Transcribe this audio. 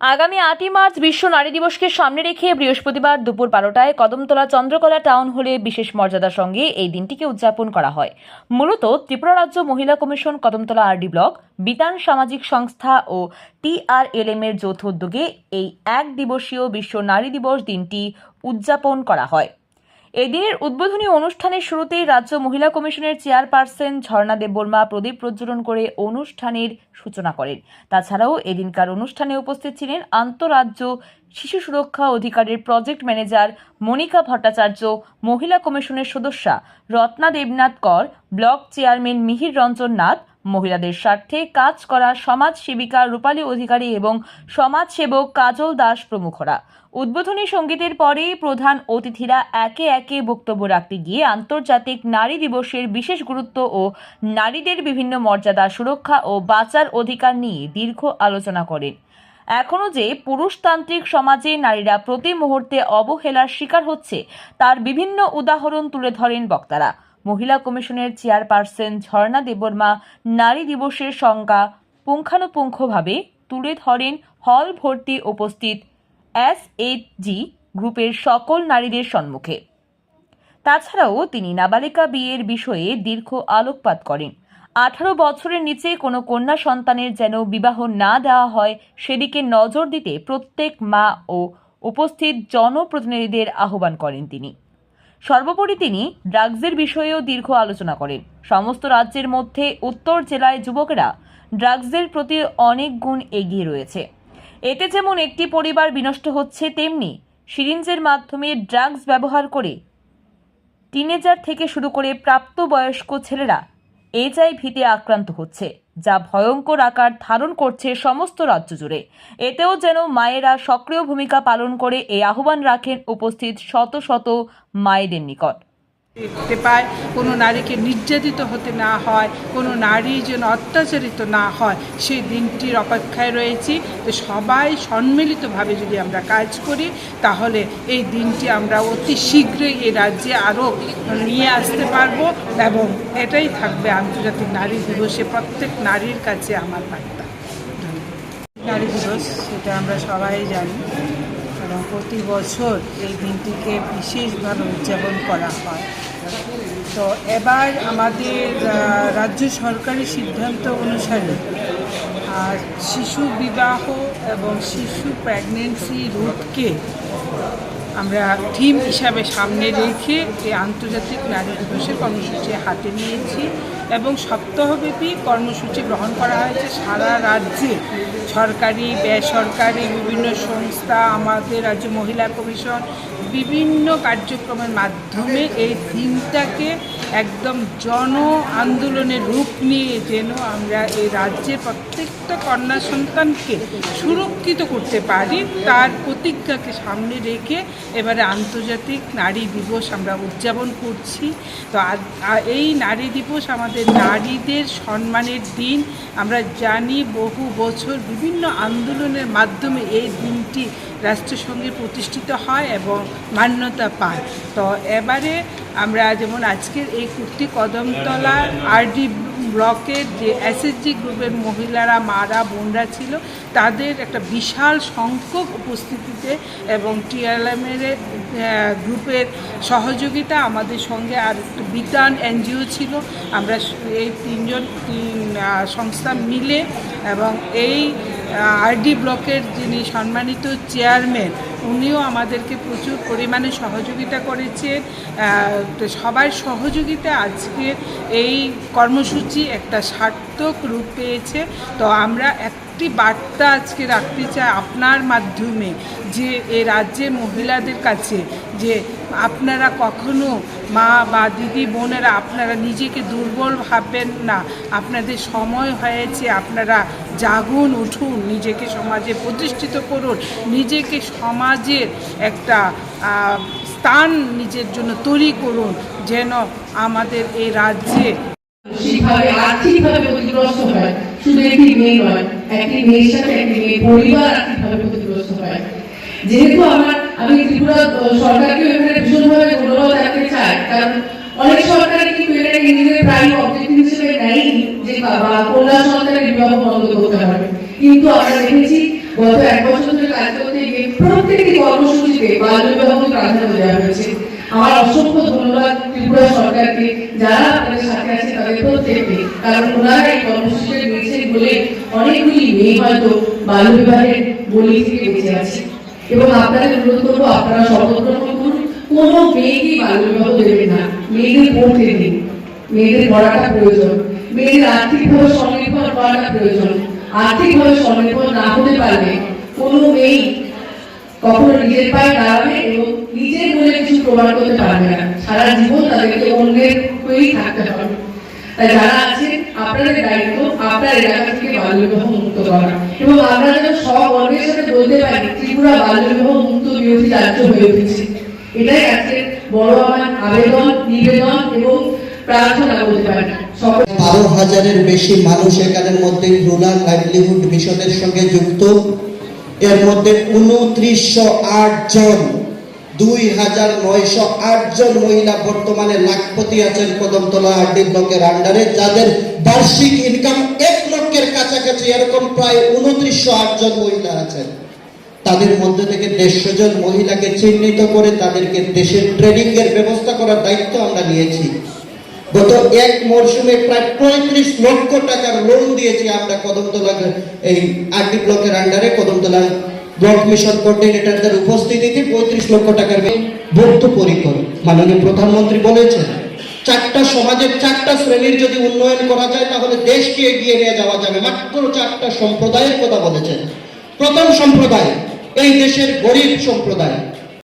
আগামী আটই মার্চ বিশ্ব নারী দিবসকে সামনে রেখে বৃহস্পতিবার দুপুর বারোটায় কদমতলা চন্দ্রকলা টাউন হলে বিশেষ মর্যাদার সঙ্গে এই দিনটিকে উদযাপন করা হয়। মূলত ত্রিপুরা রাজ্য মহিলা commission Kadamtala RD block, Bitan সামাজিক সংস্থা ও টিআরএলএম এর যৌথ উদ্যোগে এই এক দিবসীয় বিশ্ব নারী দিবস দিনটি উদযাপন করা হয়। এই দিনের উদ্বোধনী অনুষ্ঠানের শুরুতেই রাজ্য মহিলা কমিশনের চেয়ারপারসন ঝর্ণা দেববর্মা প্রদীপ প্রজ্বলন করে অনুষ্ঠানের সূচনা করেন। তাছাড়াও এদিনকার অনুষ্ঠানে উপস্থিত ছিলেন আন্তরাজ্য শিশু সুরক্ষা অধিকারের প্রজেক্ট ম্যানেজার মনিকা ভট্টাচার্য, মহিলা কমিশনের সদস্যা রত্না দেবনাথ কর, ব্লক চেয়ারম্যান মিহির রঞ্জন নাথ মহিলাদের স্বার্থে কাজ করা সমাজ সেবিকা রূপালী অধিকারী এবং সমাজসেবক কাজল দাস প্রমুখরা। উদ্বোধনী সঙ্গীতের পরে প্রধান অতিথিরা একে একে বক্তব্য রাখতে গিয়ে আন্তর্জাতিক নারী দিবসের বিশেষ গুরুত্ব ও নারীদের বিভিন্ন মর্যাদা সুরক্ষা ও বাঁচার অধিকার নিয়ে দীর্ঘ আলোচনা করেন। এখনও যে পুরুষতান্ত্রিক সমাজে নারীরা প্রতি মুহূর্তে অবহেলার শিকার হচ্ছে, তার বিভিন্ন উদাহরণ তুলে ধরেন বক্তারা। মহিলা কমিশনের চেয়ারপারসন ঝর্ণা দেববর্মা নারী দিবসের সংজ্ঞা পুঙ্খানুপুঙ্খভাবে তুলে ধরেন হল ভর্তি উপস্থিত এস জি গ্রুপের সকল নারীদের সম্মুখে। তাছাড়াও তিনি নাবালিকা বিয়ের বিষয়ে দীর্ঘ আলোকপাত করেন। আঠারো বছরের নিচে কোনো কন্যা সন্তানের যেন বিবাহ না দেওয়া হয়, সেদিকে নজর দিতে প্রত্যেক মা ও উপস্থিত জনপ্রতিনিধিদের আহ্বান করেন তিনি। সর্বোপরি তিনি ড্রাগসের বিষয়েও দীর্ঘ আলোচনা করেন। সমস্ত রাজ্যের মধ্যে উত্তর জেলায় যুবকেরা ড্রাগসের প্রতি অনেক গুণ এগিয়ে রয়েছে। এতে যেমন একটি পরিবার বিনষ্ট হচ্ছে, তেমনি সিরিঞ্জের মাধ্যমে ড্রাগস ব্যবহার করে টিনেজার থেকে শুরু করে প্রাপ্তবয়স্ক ছেলেরা এইচআইভিতে আক্রান্ত হচ্ছে, যা ভয়ঙ্কর আকার ধারণ করছে সমস্ত রাজ্য জুড়ে। এতেও যেন মায়েরা সক্রিয় ভূমিকা পালন করে এই আহ্বান রাখেন উপস্থিত শত শত মায়েদের নিকট। দেখতে পায়, কোনো নারীকে নির্যাতিত হতে না হয়, কোনো নারী যেন অত্যাচারিত না হয়, সেই দিনটির অপেক্ষায় রয়েছি। তো সবাই সম্মিলিতভাবে যদি আমরা কাজ করি, তাহলে এই দিনটি আমরা অতি শীঘ্রই এই রাজ্যে আরও নিয়ে আসতে পারব এবং এটাই থাকবে আন্তর্জাতিক নারী দিবসে। প্রত্যেক নারীর কাছে আমার বার্তা। নারী দিবস, সেটা আমরা সবাই জানি। প্রতি বছর এই দিনটিকে বিশেষভাবে উদযাপন করা হয়। তো এবার আমাদের রাজ্য সরকারি সিদ্ধান্ত অনুসারে আর শিশু বিবাহ এবং শিশু প্রেগনেন্সি রোধকে আমরা থিম হিসাবে সামনে রেখে এই আন্তর্জাতিক নারী দিবসের কর্মসূচি হাতে নিয়েছি এবং সপ্তাহব্যাপী কর্মসূচি গ্রহণ করা হয়েছে সারা রাজ্যে। সরকারি বেসরকারি বিভিন্ন সংস্থা আমাদের রাজ্য মহিলা কমিশন বিভিন্ন কার্যক্রমের মাধ্যমে এই থিমটাকে একদম জন আন্দোলনের রূপ নিয়ে যেন আমরা এই রাজ্যের প্রত্যেকটা কন্যা সন্তানকে সুরক্ষিত করতে পারি, তার প্রতিজ্ঞাকে সামনে রেখে এবারে আন্তর্জাতিক নারী দিবস আমরা উদযাপন করছি। তো এই নারী দিবস আমাদের নারীদের সম্মানের দিন। আমরা জানি বহু বছর বিভিন্ন আন্দোলনের মাধ্যমে এই দিনটি রাষ্ট্রসংঘে প্রতিষ্ঠিত হয় এবং মান্যতা পায়। তো এবারে আমরা যেমন আজকের এই কুর্তি কদমতলা আরডি ব্লকের যে এসএসজি গ্রুপের মহিলারা, মারা, বোনরা ছিল, তাদের একটা বিশাল সংখ্যক উপস্থিতিতে এবং টিআরএমের গ্রুপের সহযোগিতা আমাদের সঙ্গে আর একটু বিতান এনজিও ছিল। আমরা এই তিনজন, তিন সংস্থা মিলে এবং এই আরডি ব্লকের যিনি সম্মানিত চেয়ারম্যান উনিও আমাদেরকে প্রচুর পরিমাণে সহযোগিতা করেছেন। সবার সহযোগিতা আজকের এই কর্মসূচি একটা সার্থক রূপ পেয়েছে। তো আমরা একটি বার্তা আজকে রাখতে চাই আপনার মাধ্যমে যে এ রাজ্যের মহিলাদের কাছে যে আপনারা কখনো মা বা দিদি বোনেরা আপনারা নিজেকে দুর্বল ভাববেন না। আপনাদের সময় হয়েছে, আপনারা জাগুন, উঠুন, নিজেকে সমাজে প্রতিষ্ঠিত করুন, নিজেকে সমাজের একটা স্থান নিজের জন্য তৈরি করুন, যেন আমাদের এই রাজ্যে আর্থিকভাবে যেহেতু আমার, আমি ত্রিপুরা সরকারকে ভীষণভাবে রাখতে চাই, কারণ অনেক কিন্তু এটাকে নিজেদের প্রাইম নেয় কন্যা সন্তানের বিবাহ বন্ধ করতে হবে। কিন্তু আমরা দেখেছি গত এক বছর ধরে কাজ করতে গিয়ে প্রত্যেকটি কর্মসূচিতে বাল্য বিবাহকে প্রাধান্য দেওয়া হয়েছে। আমার অসংখ্য ধন্যবাদ ত্রিপুরা সরকারকে, যারা আপনাদের সাথে আছে তাদের প্রত্যেককে, কারণ ওনারা এই কর্মসূচিটা নিয়েছেন বলে অনেকগুলি মেয়ে হয়তো বাল্য বিবাহের বলি থেকে বেঁচে আছে। এবং আপনাদের অনুরোধ করব, আপনারা শপথ গ্রহণ করুন, কোনো মেয়েকে বাল্য বিবাহ দেবেন না। মেয়েদের পড়তে দিন। মেয়েদের পড়াটা প্রয়োজন। মেয়েদের আর্থিকভাবে স্বনির্ভর করাটা প্রয়োজন। আর্থিকভাবে স্বনির্ভর না হতে পারলে কোনো মেয়ে কখনো নিজের পায়ে দাঁড়াবে এবং নিজের বলে কিছু প্রমাণ করতে পারবে না। সারা জীবন তাদেরকে অন্যের হয়েই থাকতে হবে। তাই যারা আছেন, আপনাদের দায়িত্ব আপনার এলাকা থেকে বাল্যবিবাহ মুক্ত করা। এবং আমরা যেন সগর্বের সাথে বলতে পারি, ত্রিপুরা বাল্যবিবাহ মুক্ত বিরোধী রাজ্য হয়ে উঠেছে। এটাই আজকে বড় আমার আবেদন, নিবেদন এবং প্রার্থনা বলতে পারি। বারো হাজারের বেশি মানুষ এখানের মধ্যে রুরাল লাইভলিহুড মিশনের সঙ্গে যুক্ত। এর মধ্যে উনত্রিশশো আট জন, দুই হাজার নয়শো আট জন মহিলা বর্তমানে লাখপতি আছেন কদমতলা আরডি ব্লকের আন্ডারে, যাদের বার্ষিক ইনকাম এক লক্ষের কাছাকাছি, এরকম প্রায় উনত্রিশশো জন মহিলা আছেন। তাদের মধ্যে থেকে দেড়শো জন মহিলাকে চিহ্নিত করে তাদেরকে দেশের ট্রেনিং এর ব্যবস্থা করার দায়িত্ব আমরা নিয়েছি। গত এক মরশুমে প্রায় পঁয়ত্রিশ লক্ষ টাকার লোন দিয়েছি আমরা কদমতলা এই আরডি ব্লকের আন্ডারে কদমতলা ব্লক মিশন কোঅর্ডিনেটরদের উপস্থিতিতে পঁয়ত্রিশ লক্ষ টাকার বদ্ধ পরিকর। মাননীয় প্রধানমন্ত্রী বলেছেন, চারটা সমাজের চারটা শ্রেণির যদি উন্নয়ন করা যায়, তাহলে দেশকে এগিয়ে নিয়ে যাওয়া যাবে। মাত্র চারটা সম্প্রদায়ের কথা বলেছেন। প্রথম সম্প্রদায়, এই দেশের গরিব সম্প্রদায়।